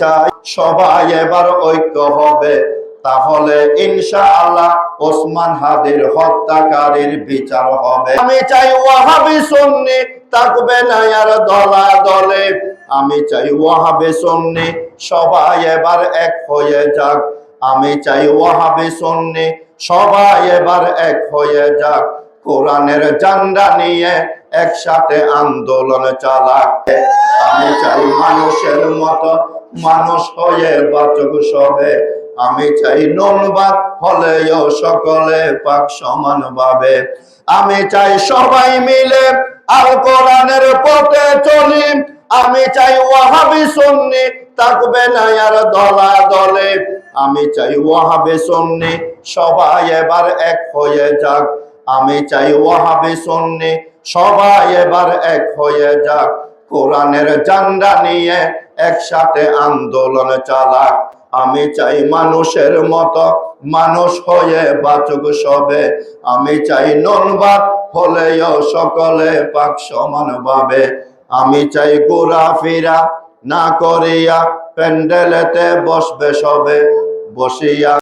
চাই, সবাই এবার ঐক্য হবে। তাহলে ইনশাআল্লাহ ওসমান হাদির হত্যাকারীর বিচার হবে। আমি চাই ওয়াহাবি সুন্নি থাকবে না আর দলা দলে আমি চাই ওয়াহাবি সুন্নি সবাই এবার এক হয়ে যাক। আমি চাই ওয়াহাবি সুন্নি সবাই এবার এক হয়ে যাক। কোরআনের জান্ডা নিয়ে একসাথে আন্দোলন চালাক। আমি চাই মানুষের মতো মানুষ হয়ে বাচক সবে। আমি চাই ননবাদ হলেও সকলে পাক সমান ভাবে। আমি চাই সবাই মিলে আল কোরআনের পথে চলি। আমি চাই ওয়াহাবি সুন্নি থাকবে না আর দলা দলে আমি চাই ওয়াহাবি সুন্নি সবাই এবার এক হয়ে যাক। আমি চাই ওয়াহাবি সুন্নি, সবাই এবার এক হয়ে যাক। কোরআনের জান্ডা নিয়ে একসাথে আন্দোলন চালাক। আমি চাই মানুষের মতো মানুষ হয়ে বাচক সবে। আমি চাই ননবাদ হলেও সকলে পাক সমান ভাবে আমি চাই ঘোরাফেরা না করিয়া প্যান্ডেলেতে বসবে সবে। বসিয়া